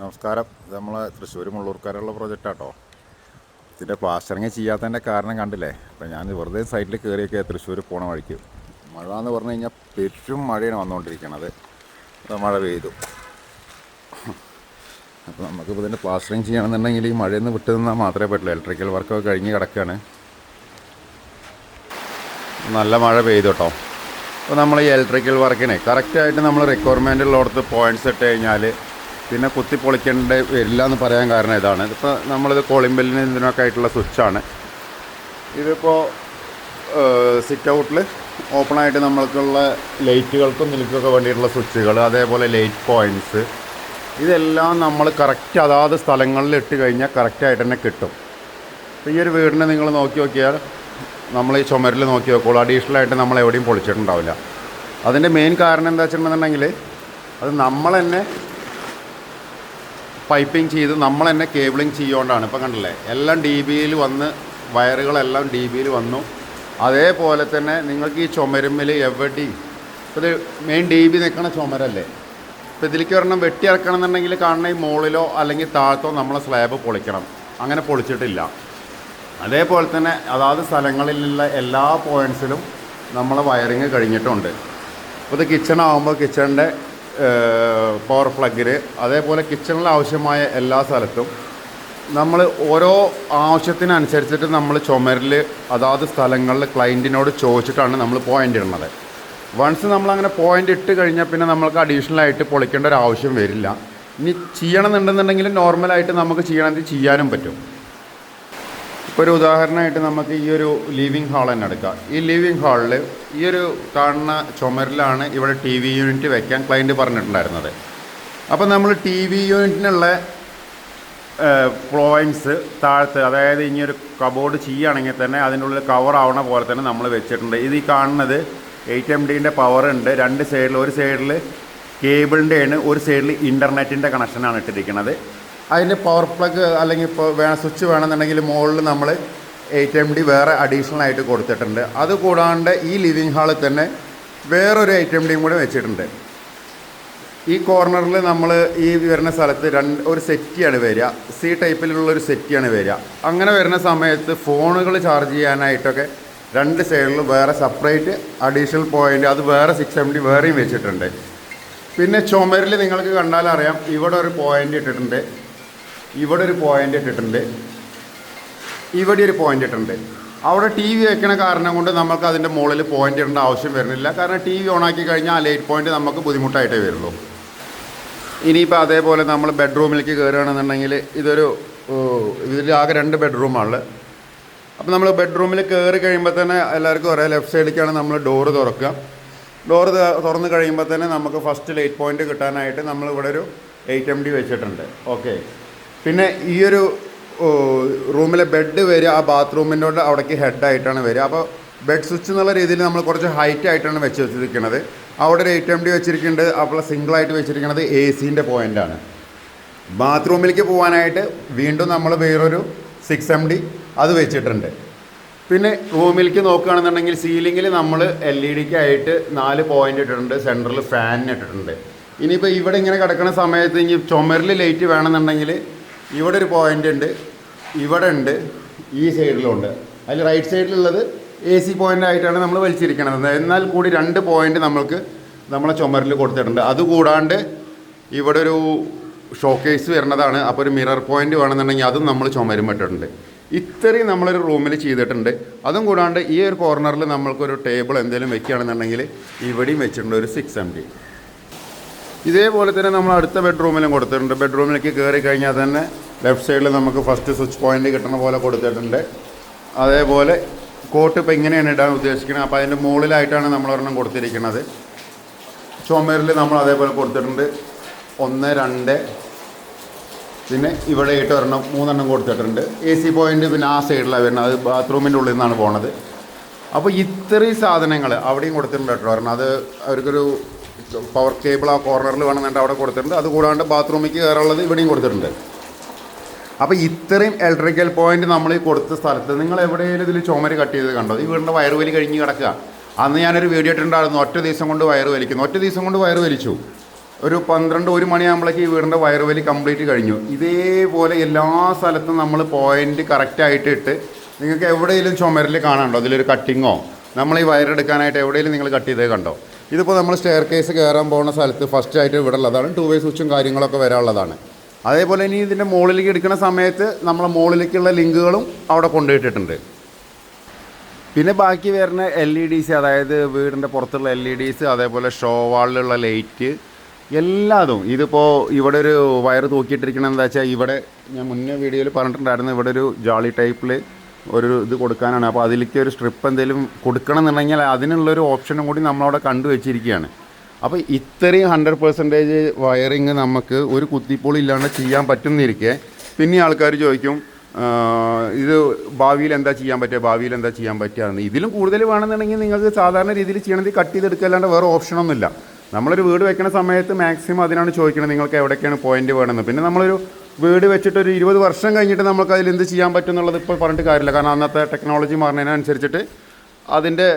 നമസ്കാരം. ഇത് നമ്മളെ തൃശ്ശൂർ മുള്ളൂർക്കാരുള്ള പ്രോജക്റ്റാട്ടോ. ഇതിന്റെ പ്ലാസ്റ്ററിങ് ചെയ്യാത്തതിന്റെ കാരണം കണ്ടില്ലേ? അപ്പോൾ ഞാൻ വെറുതെ സൈറ്റിൽ കയറിയൊക്കെ തൃശ്ശൂർ പോണ വഴിക്ക്. മഴ എന്ന് പറഞ്ഞു കഴിഞ്ഞാൽ പെരും മഴയാണ് വന്നുകൊണ്ടിരിക്കണത് മഴ പെയ്തു. അപ്പോൾ നമുക്കിപ്പോൾ ഇതിന്റെ പ്ലാസ്റ്ററിങ് ചെയ്യണമെന്നുണ്ടെങ്കിൽ ഈ മഴയിൽ നിന്ന് വിട്ടു നിന്നാൽ മാത്രമേ പറ്റുള്ളൂ. ഇലക്ട്രിക്കൽ വർക്കൊക്കെ കഴിഞ്ഞ് കിടക്കുകയാണ് നല്ല മഴ പെയ്തു കേട്ടോ അപ്പോൾ നമ്മൾ ഈ ഇലക്ട്രിക്കൽ വർക്കിനെ കറക്റ്റായിട്ട് നമ്മൾ റിക്വയർമെന്റ് ഉള്ളിടത്ത് പോയിന്റ്സ് ഇട്ട് കഴിഞ്ഞാൽ പിന്നെ കുത്തി പൊളിക്കേണ്ട വരില്ല എന്ന് പറയാൻ കാരണം ഇതാണ്. ഇതിപ്പോൾ നമ്മളിത് കോളിംബെല്ലിന് ഇതിനൊക്കെ ആയിട്ടുള്ള സ്വിച്ചാണ്. ഇതിപ്പോൾ സിറ്റ് ഔട്ടിൽ ഓപ്പണായിട്ട് നമ്മൾക്കുള്ള ലൈറ്റുകൾക്കും നിൽക്കൊക്കെ വേണ്ടിയിട്ടുള്ള സ്വിച്ചുകൾ അതേപോലെ ലൈറ്റ് പോയിന്റ്സ് ഇതെല്ലാം നമ്മൾ കറക്റ്റ് അതാത് സ്ഥലങ്ങളിൽ ഇട്ട് കഴിഞ്ഞാൽ കറക്റ്റായിട്ട് തന്നെ കിട്ടും. അപ്പോൾ ഈ ഒരു വീടിനെ നിങ്ങൾ നോക്കി നോക്കിയാൽ നമ്മൾ ഈ ചുമരിൽ നോക്കി നോക്കുള്ളൂ. അഡീഷണൽ ആയിട്ട് നമ്മൾ എവിടെയും പൊളിച്ചിട്ടുണ്ടാവില്ല. അതിന്റെ മെയിൻ കാരണം എന്താ വെച്ചിട്ടുണ്ടെന്നുണ്ടെങ്കിൽ അത് നമ്മൾ തന്നെ പൈപ്പിംഗ് ചെയ്ത് നമ്മൾ തന്നെ കേബിളിങ് ചെയ്യുകൊണ്ടാണ് ഇപ്പം കണ്ടില്ലേ? എല്ലാം ഡി ബിയിൽ വന്ന് വയറുകളെല്ലാം ഡി ബിയിൽ വന്നു. അതേപോലെ തന്നെ നിങ്ങൾക്ക് ഈ ചുമരുമ്മിൽ എവിടെയും ഇത് മെയിൻ ഡി ബി നിൽക്കണ ചുമരല്ലേ? ഇപ്പോൾ ഇതിലേക്ക് ഒരെണ്ണം വെട്ടി ഇറക്കണം എന്നുണ്ടെങ്കിൽ കാണുന്ന ഈ മുകളിലോ അല്ലെങ്കിൽ താഴത്തോ നമ്മളെ സ്ലാബ് പൊളിക്കണം. അങ്ങനെ പൊളിച്ചിട്ടില്ല. അതേപോലെ തന്നെ അതാത് സ്ഥലങ്ങളിലുള്ള എല്ലാ പോയിന്റ്സിലും നമ്മൾ വയറിങ് കഴിഞ്ഞിട്ടുണ്ട്. ഇപ്പോൾ ഇത് കിച്ചൺ ആകുമ്പോൾ കിച്ചണിന്റെ പവർ പ്ലഗിൽ അതേപോലെ കിച്ചണിൽ ആവശ്യമായ എല്ലാ സ്ഥലത്തും നമ്മൾ ഓരോ ആവശ്യത്തിനനുസരിച്ചിട്ട് നമ്മൾ ചുമരിൽ അതാത് സ്ഥലങ്ങളിൽ ക്ലയന്റിനോട് ചോദിച്ചിട്ടാണ് നമ്മൾ പോയിന്റ് ഇടുന്നത്. വൺസ് നമ്മളങ്ങനെ പോയിന്റ് ഇട്ട് കഴിഞ്ഞാൽ പിന്നെ നമ്മൾക്ക് അഡീഷണലായിട്ട് പൊളിക്കേണ്ട ഒരു ആവശ്യം വരില്ല. ഇനി ചെയ്യണമെന്നുണ്ടെന്നുണ്ടെങ്കിൽ നോർമലായിട്ട് നമുക്ക് ചെയ്യണമെങ്കിൽ ചെയ്യാനും പറ്റും. ഇപ്പോൾ ഒരു ഉദാഹരണമായിട്ട് നമുക്ക് ഈ ഒരു ലിവിങ് ഹാൾ തന്നെ എടുക്കാം. ഈ ലിവിങ് ഹാളിൽ ഈ ഒരു കാണുന്ന ചുമരിലാണ് ഇവിടെ ടി വി യൂണിറ്റ് വയ്ക്കാൻ ക്ലയന്റ് പറഞ്ഞിട്ടുണ്ടായിരുന്നത്. അപ്പോൾ നമ്മൾ ടി വി യൂണിറ്റിനുള്ള പോയിന്റ്സ് താഴത്ത് അതായത് ഇനി ഒരു കബോർഡ് ചെയ്യുകയാണെങ്കിൽ തന്നെ അതിന്റെ ഉള്ളിൽ കവർ ആവണ പോലെ തന്നെ നമ്മൾ വെച്ചിട്ടുണ്ട്. ഇത് ഈ കാണുന്നത് എയ്റ്റ് എം ഡിന്റെ പവർ ഉണ്ട്. രണ്ട് സൈഡിൽ ഒരു സൈഡിൽ കേബിളിന്റെയാണ് ഒരു സൈഡിൽ ഇന്റർനെറ്റിന്റെ കണക്ഷനാണ് ഇട്ടിരിക്കുന്നത്. അതിന്റെ പവർ പ്ലഗ് അല്ലെങ്കിൽ ഇപ്പോൾ വേണം സ്വിച്ച് വേണമെന്നുണ്ടെങ്കിൽ മുകളിൽ നമ്മൾ എയ്റ്റ് എം ഡി വേറെ അഡീഷണൽ ആയിട്ട് കൊടുത്തിട്ടുണ്ട്. അത് കൂടാണ്ട് ഈ ലിവിങ് ഹാളിൽ തന്നെ വേറൊരു എയ്റ്റ് എം ഡിയും കൂടെ വെച്ചിട്ടുണ്ട്. ഈ കോർണറിൽ നമ്മൾ ഈ വരുന്ന സ്ഥലത്ത് രണ്ട് ഒരു സെറ്റിയാണ് വരിക. സി ടൈപ്പിലുള്ള ഒരു സെറ്റിയാണ് വരിക. അങ്ങനെ വരുന്ന സമയത്ത് ഫോണുകൾ ചാർജ് ചെയ്യാനായിട്ടൊക്കെ രണ്ട് സൈഡിൽ വേറെ സെപ്പറേറ്റ് അഡീഷണൽ പോയിന്റ് അത് വേറെ സിക്സ് എം ഡി വേറെയും വെച്ചിട്ടുണ്ട്. പിന്നെ ചുമരിൽ നിങ്ങൾക്ക് കണ്ടാലറിയാം ഇവിടെ ഒരു പോയിന്റ് ഇട്ടിട്ടുണ്ട്. ഇവിടെ ഒരു പോയിന്റ് ഇട്ടിട്ടുണ്ട്. ഇവിടെ ഒരു പോയിന്റ് ഇട്ടിട്ടുണ്ട്. അവിടെ ടി വി വെക്കണ കാരണം കൊണ്ട് നമുക്ക് അതിന്റെ മുകളിൽ പോയിന്റ് ഇടേണ്ട ആവശ്യം വരുന്നില്ല. കാരണം ടി വി ഓണാക്കി കഴിഞ്ഞാൽ ആ ലൈറ്റ് പോയിന്റ് നമുക്ക് ബുദ്ധിമുട്ടായിട്ടേ വരുള്ളൂ. ഇനിയിപ്പോൾ അതേപോലെ നമ്മൾ ബെഡ്റൂമിലേക്ക് കയറുകയാണെന്നുണ്ടെങ്കിൽ ഇതൊരു ഇതിൽ ആകെ രണ്ട് ബെഡ്റൂമാണ് അപ്പോൾ നമ്മൾ ബെഡ്റൂമിൽ കയറി കഴിയുമ്പോൾ തന്നെ എല്ലാവർക്കും ഒരേ ലെഫ്റ്റ് സൈഡിലേക്കാണ് നമ്മൾ ഡോറ് തുറക്കുക. ഡോറ് തുറന്ന് കഴിയുമ്പോൾ തന്നെ നമുക്ക് ഫസ്റ്റ് ലൈറ്റ് പോയിന്റ് കിട്ടാനായിട്ട് നമ്മൾ ഇവിടെ ഒരു എയ്റ്റ് എം ഡി വെച്ചിട്ടുണ്ട്. ഓക്കെ പിന്നെ ഈ ഒരു റൂമിലെ ബെഡ് വരിക ആ ബാത്റൂമിനോട് അവിടേക്ക് ഹെഡായിട്ടാണ് വരിക. അപ്പോൾ ബെഡ് സ്വിച്ച് എന്നുള്ള രീതിയിൽ നമ്മൾ കുറച്ച് ഹൈറ്റ് ആയിട്ടാണ് വെച്ച് വെച്ചിരിക്കുന്നത്. അവിടെ ഒരു എയ്റ്റ് എം ഡി വെച്ചിരിക്കുന്നുണ്ട്. അപ്പോൾ സിംഗിളായിട്ട് വെച്ചിരിക്കുന്നത് എ സീന്റെ പോയിന്റാണ് ബാത്റൂമിലേക്ക് പോകാനായിട്ട് വീണ്ടും നമ്മൾ വേറൊരു സിക്സ് എം ഡി അത് വെച്ചിട്ടുണ്ട്. പിന്നെ റൂമിലേക്ക് നോക്കുകയാണെന്നുണ്ടെങ്കിൽ സീലിങ്ങിൽ നമ്മൾ എൽ ഇ ഡിക്ക് ആയിട്ട് നാല് പോയിന്റ് ഇട്ടിട്ടുണ്ട്. സെന്ററിൽ ഫാനിന് ഇട്ടിട്ടുണ്ട്. ഇനിയിപ്പോൾ ഇവിടെ ഇങ്ങനെ കിടക്കുന്ന സമയത്ത് ഇനി ചുമരിൽ ലൈറ്റ് വേണമെന്നുണ്ടെങ്കിൽ ഇവിടെ ഒരു പോയിന്റ് ഉണ്ട് ഇവിടെ ഉണ്ട് ഈ സൈഡിലുണ്ട് അതിൽ റൈറ്റ് സൈഡിലുള്ളത് എ സി പോയിന്റ് ആയിട്ടാണ് നമ്മൾ വലിച്ചിരിക്കുന്നത് എന്നാൽ കൂടി രണ്ട് പോയിന്റ് നമ്മൾക്ക് നമ്മളെ ചുമരിൽ കൊടുത്തിട്ടുണ്ട്. അതുകൂടാണ്ട് ഇവിടെ ഒരു ഷോക്കേസ് വരുന്നതാണ്. അപ്പോൾ ഒരു മിറർ പോയിന്റ് വേണമെന്നുണ്ടെങ്കിൽ അതും നമ്മൾ ചുമരും ഇട്ടിട്ടുണ്ട്. ഇത്രയും നമ്മളൊരു റൂമിൽ ചെയ്തിട്ടുണ്ട്. അതും കൂടാണ്ട് ഈ ഒരു കോർണറിൽ നമ്മൾക്കൊരു ടേബിൾ എന്തെങ്കിലും വെക്കുകയാണെന്നുണ്ടെങ്കിൽ ഇവിടെയും വെച്ചിട്ടുണ്ട് ഒരു സിക്സ് എം ഇതേപോലെ തന്നെ നമ്മൾ അടുത്ത ബെഡ്റൂമിലും കൊടുത്തിട്ടുണ്ട്. ബെഡ്റൂമിലേക്ക് കയറി കഴിഞ്ഞാൽ തന്നെ ലെഫ്റ്റ് സൈഡിൽ നമുക്ക് ഫസ്റ്റ് സ്വിച്ച് പോയിന്റ് കിട്ടുന്ന പോലെ കൊടുത്തിട്ടുണ്ട്. അതേപോലെ കോട്ട് ഇപ്പോൾ ഇങ്ങനെയാണ് ഇടാൻ ഉദ്ദേശിക്കുന്നത് അപ്പോൾ അതിന്റെ മുകളിലായിട്ടാണ് നമ്മൾ ഒരെണ്ണം കൊടുത്തിരിക്കുന്നത് ചുമരിൽ നമ്മൾ അതേപോലെ കൊടുത്തിട്ടുണ്ട്. ഒന്ന് രണ്ട്. പിന്നെ ഇവിടെ ഇട്ട് ഒരെണ്ണം മൂന്നെണ്ണം കൊടുത്തിട്ടുണ്ട്. എ സി പോയിന്റ് പിന്നെ ആ സൈഡിലാണ് വരുന്നത്. അത് ബാത്റൂമിന്റെ ഉള്ളിൽ നിന്നാണ് പോണത്. അപ്പോൾ ഇത്രയും സാധനങ്ങൾ അവിടെയും കൊടുത്തിട്ടുണ്ട് കേട്ടോ ഒരെണ്ണം. അത് അവർക്കൊരു പവർ കേബിൾ ആ കോർണറിൽ വേണമെന്നുണ്ട് അവിടെ കൊടുത്തിട്ടുണ്ട്. അതുകൂടാണ്ട് ബാത്റൂമിലേക്ക് കയറുള്ളത് ഇവിടെയും കൊടുത്തിട്ടുണ്ട്. അപ്പോൾ ഇത്രയും ഇലക്ട്രിക്കൽ പോയിന്റ് നമ്മൾ കൊടുത്ത സ്ഥലത്ത് നിങ്ങൾ എവിടെയെങ്കിലും ഇതിൽ ചുമര് കട്ട് ചെയ്ത് കണ്ടോ? ഈ വീടിന്റെ വയറ് വലി കഴിഞ്ഞ് കിടക്കുക. അന്ന് ഞാനൊരു വീഡിയോ ഇട്ടിട്ടുണ്ടായിരുന്നു ഒറ്റ ദിവസം കൊണ്ട് വയറ് വലിക്കുന്നു. ഒറ്റ ദിവസം കൊണ്ട് വയറ് വലിച്ചു. ഒരു പന്ത്രണ്ട് ഒരു മണിയാകുമ്പോഴേക്ക് ഈ വീടിന്റെ വയറുവലി കംപ്ലീറ്റ് കഴിഞ്ഞു. ഇതേപോലെ എല്ലാ സ്ഥലത്തും നമ്മൾ പോയിന്റ് കറക്റ്റായിട്ട് ഇട്ട് നിങ്ങൾക്ക് എവിടെയെങ്കിലും ചുമരിൽ കാണാനുണ്ടോ? അതിലൊരു കട്ടിങ്ങോ നമ്മൾ ഈ വയറെടുക്കാനായിട്ട് എവിടെയെങ്കിലും നിങ്ങൾ കട്ട് ചെയ്തേ കണ്ടോ? ഇതിപ്പോൾ നമ്മൾ സ്റ്റെയർ കേസ് കയറാൻ പോകുന്ന സ്ഥലത്ത് ഫസ്റ്റ് ആയിട്ട് ഇവിടെ ഉള്ളതാണ്. ടു വേ സ്വിച്ചും കാര്യങ്ങളൊക്കെ വരാനുള്ളതാണ്. അതേപോലെ ഇനി ഇതിന്റെ മുകളിലേക്ക് എടുക്കുന്ന സമയത്ത് നമ്മളെ മുകളിലേക്കുള്ള ലിങ്കുകളും അവിടെ കൊണ്ടുപോയിട്ടിട്ടുണ്ട്. പിന്നെ ബാക്കി വരുന്ന എൽ ഇ ഡി സി അതായത് വീടിന്റെ പുറത്തുള്ള എൽ ഇ ഡി സി അതേപോലെ ഷോ വാളിലുള്ള ലൈറ്റ് എല്ലാതും. ഇതിപ്പോൾ ഇവിടെ ഒരു വയർ തൂക്കിയിട്ടിരിക്കണം എന്താ വെച്ചാൽ ഇവിടെ ഞാൻ മുന്നേ വീഡിയോയിൽ പറഞ്ഞിട്ടുണ്ടായിരുന്നു ഇവിടെ ഒരു ജോളി ടൈപ്പിൽ ഒരു ഇത് കൊടുക്കാനാണ്. അപ്പോൾ അതിലേക്ക് ഒരു സ്ട്രിപ്പ് എന്തെങ്കിലും കൊടുക്കണം എന്നുണ്ടെങ്കിൽ അതിനുള്ളൊരു ഓപ്ഷനും കൂടി നമ്മളവിടെ കണ്ടു വെച്ചിരിക്കുകയാണ് അപ്പോൾ ഇത്രയും ഹൺഡ്രഡ് പെർസെന്റേജ് വയറിങ് നമുക്ക് ഒരു കുത്തിപ്പോളില്ലാണ്ട് ചെയ്യാൻ പറ്റുന്നിരിക്കെ. പിന്നെ ആൾക്കാർ ചോദിക്കും ഇത് ഭാവിയിൽ എന്താ ചെയ്യാൻ പറ്റുക ഭാവിയിൽ എന്താ ചെയ്യാൻ പറ്റുക ഇതിലും കൂടുതൽ വേണമെന്നുണ്ടെങ്കിൽ നിങ്ങൾക്ക് സാധാരണ രീതിയിൽ ചെയ്യണമെങ്കിൽ കട്ട് ചെയ്തെടുക്കല്ലാണ്ട് വേറെ ഓപ്ഷനൊന്നുമില്ല നമ്മളൊരു വീട് വെക്കുന്ന സമയത്ത് മാക്സിമം അതിനാണ് ചോദിക്കുന്നത് നിങ്ങൾക്ക് എവിടേക്കാണ് പോയിന്റ് വേണമെന്ന് പിന്നെ നമ്മളൊരു വീട് വെച്ചിട്ട് ഒരു ഇരുപത് വർഷം കഴിഞ്ഞിട്ട് നമുക്ക് അതിൽ എന്ത് ചെയ്യാൻ പറ്റും എന്നുള്ളത് ഇപ്പോൾ പറഞ്ഞിട്ട് കാര്യമില്ല. കാരണം അന്നത്തെ ടെക്നോളജി മാറുന്നതിനനുസരിച്ചിട്ട് അതിന്റെ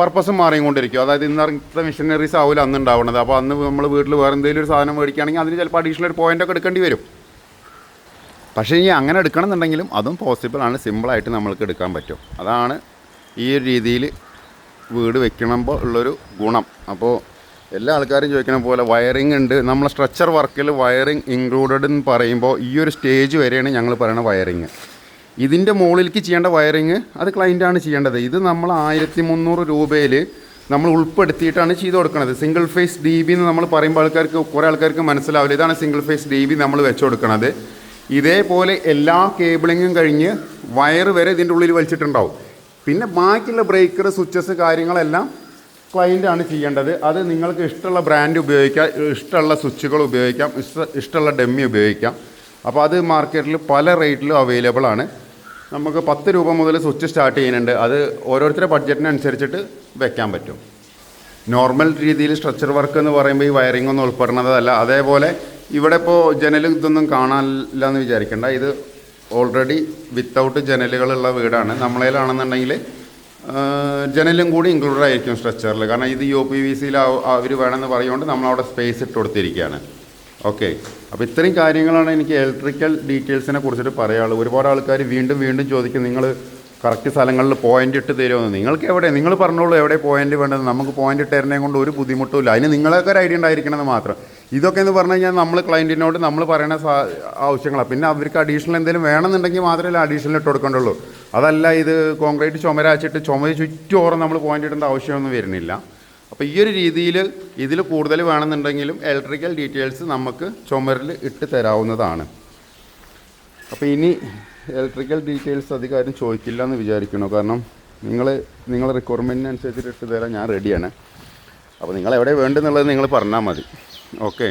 പർപ്പസും മാറിക്കൊണ്ടിരിക്കും. അതായത് ഇന്നത്തെ മെഷീനറീസ് ആവില്ല അന്ന് ഉണ്ടാവുന്നത് അപ്പോൾ അന്ന് നമ്മൾ വീട്ടിൽ വേറെ എന്തെങ്കിലും ഒരു സാധനം മേടിക്കുകയാണെങ്കിൽ അതിന് ചിലപ്പോൾ അഡീഷണൽ ഒരു പോയിന്റ് ഒക്കെ എടുക്കേണ്ടി വരും. പക്ഷേ ഇനി അങ്ങനെ എടുക്കണം എന്നുണ്ടെങ്കിലും അതും പോസിബിൾ ആണ്. സിമ്പിളായിട്ട് നമ്മൾക്ക് എടുക്കാൻ പറ്റും. അതാണ് ഈ ഒരു രീതിയിൽ വീട് വെക്കണമ്പോൾ ഉള്ളൊരു ഗുണം. അപ്പോൾ എല്ലാ ആൾക്കാരും ചോദിക്കണ പോലെ വയറിംഗ് ഉണ്ട്. നമ്മൾ സ്ട്രക്ചർ വർക്കിൽ വയറിംഗ് ഇൻക്ലൂഡഡ് എന്ന് പറയുമ്പോൾ ഈ ഒരു സ്റ്റേജ് വരെയാണ് ഞങ്ങൾ പറയുന്ന വയറിങ് ഇതിന്റെ മുകളിലേക്ക് ചെയ്യേണ്ട വയറിങ് അത് ക്ലൈന്റാണ് ചെയ്യേണ്ടത്. ഇത് നമ്മൾ ആയിരത്തി മുന്നൂറ് രൂപയിൽ നമ്മൾ ഉൾപ്പെടുത്തിയിട്ടാണ് ചെയ്ത് കൊടുക്കുന്നത് സിംഗിൾ ഫേസ് ഡി ബി എന്ന് നമ്മൾ പറയുമ്പോൾ ആൾക്കാർക്ക് കുറേ ആൾക്കാർക്ക് മനസ്സിലാവില്ല. ഇതാണ് സിംഗിൾ ഫേസ് ഡി ബി നമ്മൾ വെച്ച് കൊടുക്കുന്നത് ഇതേപോലെ എല്ലാ കേബിളിങ്ങും കഴിഞ്ഞ് വയറ് വരെ ഇതിന്റെ ഉള്ളിൽ വലിച്ചിട്ടുണ്ടാവും. പിന്നെ ബാക്കിയുള്ള ബ്രേക്കർ സ്വിച്ചസ് കാര്യങ്ങളെല്ലാം ക്ലയന്റാണ് ചെയ്യേണ്ടത്. അത് നിങ്ങൾക്ക് ഇഷ്ടമുള്ള ബ്രാൻഡ് ഉപയോഗിക്കാം. ഇഷ്ടമുള്ള സ്വിച്ചുകൾ ഉപയോഗിക്കാം. ഇഷ്ട ഇഷ്ടമുള്ള ഡെമ്മി ഉപയോഗിക്കാം. അപ്പോൾ അത് മാർക്കറ്റിൽ പല റേറ്റിലും അവൈലബിൾ ആണ്. നമുക്ക് പത്ത് രൂപ മുതൽ സ്വിച്ച് സ്റ്റാർട്ട് ചെയ്യുന്നുണ്ട്. അത് ഓരോരുത്തരുടെ ബഡ്ജറ്റിനനുസരിച്ചിട്ട് വെക്കാൻ പറ്റും. നോർമൽ രീതിയിൽ സ്ട്രക്ചർ വർക്ക് എന്ന് പറയുമ്പോൾ ഈ വയറിംഗ് ഒന്നും ഉൾപ്പെടുന്നതല്ല. അതേപോലെ ഇവിടെ ഇപ്പോൾ ജനലും ഇതൊന്നും കാണാനില്ല എന്ന് വിചാരിക്കേണ്ട. ഇത് ഓൾറെഡി വിത്തൗട്ട് ജനലുകളുള്ള വീടാണ്. നമ്മളേലാണെന്നുണ്ടെങ്കിൽ ജനലും കൂടി ഇൻക്ലൂഡഡ് ആയിരിക്കും സ്ട്രക്ചറിൽ കാരണം ഇത് യു പി വി സിയിൽ അവർ വേണമെന്ന് പറയുകൊണ്ട് നമ്മളവിടെ സ്പേസ് ഇട്ട് കൊടുത്തിരിക്കുകയാണ്. ഓക്കെ. അപ്പോൾ ഇത്രയും കാര്യങ്ങളാണ് എനിക്ക് ഇലക്ട്രിക്കൽ ഡീറ്റെയിൽസിനെ കുറിച്ചിട്ട് പറയാനുള്ളത്. ഒരുപാട് ആൾക്കാർ വീണ്ടും വീണ്ടും ചോദിക്കും നിങ്ങൾ കറക്റ്റ് സ്ഥലങ്ങളിൽ പോയിന്റ് ഇട്ട് തരുമെന്ന് നിങ്ങൾക്ക് എവിടെ? നിങ്ങൾ പറഞ്ഞോളൂ എവിടെ പോയിന്റ് വേണ്ടത്. നമുക്ക് പോയിന്റ് ഇട്ട് തരുന്നതിനെ കൊണ്ട് ഒരു ബുദ്ധിമുട്ടുമില്ല അതിന് നിങ്ങളൊക്കെ ഒരു ഐഡിയ ഉണ്ടായിരിക്കണമെന്ന് മാത്രം. ഇതൊക്കെ എന്ന് പറഞ്ഞു കഴിഞ്ഞാൽ നമ്മൾ ക്ലയന്റിനോട് നമ്മൾ പറയുന്ന ആവശ്യങ്ങളാണ് പിന്നെ അവർക്ക് അഡീഷണൽ എന്തെങ്കിലും വേണമെന്നുണ്ടെങ്കിൽ മാത്രമേ അഡീഷണൽ ഇട്ട് കൊടുക്കേണ്ടുള്ളൂ. അതല്ല ഇത് കോൺക്രീറ്റ് ചുമരാച്ചിട്ട് ചുമര് ചുറ്റോറും നമ്മൾ പോയിന്റ് ഇടേണ്ട ആവശ്യമൊന്നും വരുന്നില്ല. അപ്പോൾ ഈ ഒരു രീതിയിൽ ഇതിൽ കൂടുതൽ വേണമെന്നുണ്ടെങ്കിലും ഇലക്ട്രിക്കൽ ഡീറ്റെയിൽസ് നമുക്ക് ചുമരിൽ ഇട്ട് തരാവുന്നതാണ്. അപ്പോൾ ഇനി ഇലക്ട്രിക്കൽ ഡീറ്റെയിൽസ് അധികാരം ചോദിക്കില്ല എന്ന് വിചാരിക്കുന്നു. കാരണം നിങ്ങൾ നിങ്ങളെ റിക്വയർമെന്റിനനുസരിച്ചിട്ട് ഇട്ട് തരാൻ ഞാൻ റെഡിയാണ് അപ്പോൾ നിങ്ങൾ എവിടെ വേണ്ടെന്നുള്ളത് നിങ്ങൾ പറഞ്ഞാൽ മതി. ഓക്കെ